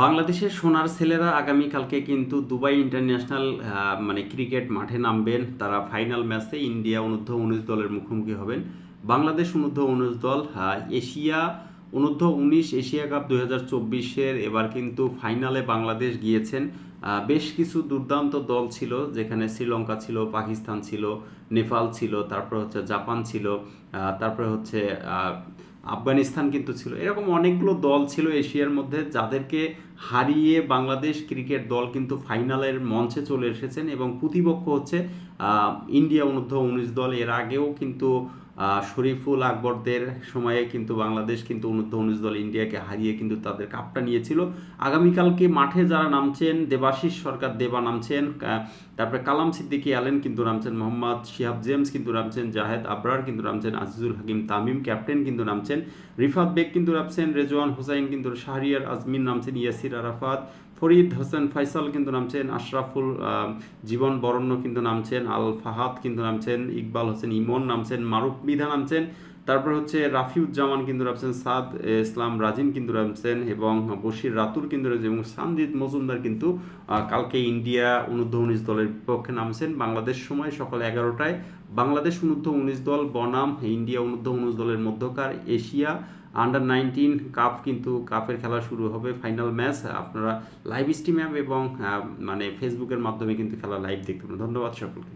বাংলাদেশের সোনার ছেলেরা আগামীকালকে কিন্তু দুবাই ইন্টারন্যাশনাল মানে ক্রিকেট মাঠে নামবেন। তারা ফাইনাল ম্যাচে ইন্ডিয়া অনূর্ধ্ব উনিশ দলের মুখোমুখি হবেন। বাংলাদেশ অনূর্ধ্ব উনিশ দল এশিয়া অনূর্ধ্ব উনিশ এশিয়া কাপ দুই হাজার চব্বিশের এবার কিন্তু ফাইনালে বাংলাদেশ গিয়েছেন। বেশ কিছু দুর্দান্ত দল ছিল, যেখানে শ্রীলঙ্কা ছিল, পাকিস্তান ছিল, নেপাল ছিল, তারপর হচ্ছে জাপান ছিল তারপরে হচ্ছে আফগানিস্তান কিন্তু ছিল। এরকম অনেকগুলো দল ছিল এশিয়ার মধ্যে যাদেরকে হারিয়ে বাংলাদেশ ক্রিকেট দল কিন্তু ফাইনালের মঞ্চে চলে এসেছেন এবং প্রতিপক্ষ হচ্ছে ইন্ডিয়া অনূর্ধ্ব উনিশ দল। এর আগেও কিন্তু শরীফুল আকবরদের সময়ে কিন্তু বাংলাদেশ কিন্তু অনূর্ধ্ব উনিশ দল ইন্ডিয়াকে হারিয়ে কিন্তু তাদের কাপটা নিয়েছিল। আগামীকালকে মাঠে যারা নামছেন, দেবাশিস সরকার দেবা নামছেন তারপরে কালাম সিদ্দিকী আলেন কিন্তু নামছেন, মোহাম্মদ শিহাব জেমস কিন্তু নামছেন, জাহেদ আবরার কিন্তু নামছেন, আজিজুল হাকিম তামিম, ক্যাপ্টেন কিন্তু নামছেন, রিফাত বেগ কিন্তু নামছেন, রেজওয়ান হুসাইন কিন্তু শাহরিয়ার আজমিন নামছেন, ইয়াসির আরাফাত, ফরিদ হোসেন ফাইসাল কিন্তু নামছেন, আশরাফুল জীবন বরণ্য কিন্তু নামছেন, আল ফাহাদ কিন্তু নামছেন, ইকবাল হোসেন ইমন নামছেন, মারুফ বিধা নামছেন তারপর হচ্ছে রাফিউজ্জামান কিন্তু নামছেন সাদ ইসলাম, রাজিন কিন্তু নামছেন এবং বশির রাতুর কিন্তু রয়েছে এবং সানজিদ মজুমদার কিন্তু কালকে ইন্ডিয়া অনূর্ধ্ব উনিশ দলের বিপক্ষে নামছেন। বাংলাদেশ সময় সকাল এগারোটায় বাংলাদেশ অনূর্ধ্ব উনিশ দল, বনাম, ইন্ডিয়া অনূর্ধ্ব উনিশ দলের মধ্যকার এশিয়া আন্ডার নাইনটিন কাপ কিন্তু কাপের খেলা শুরু হবে ফাইনাল ম্যাচ আপনারা লাইভ স্ট্রিম অ্যাপ এবং মানে ফেসবুকের মাধ্যমে কিন্তু খেলা লাইভ দেখতে পাবেন ধন্যবাদ সকলকে।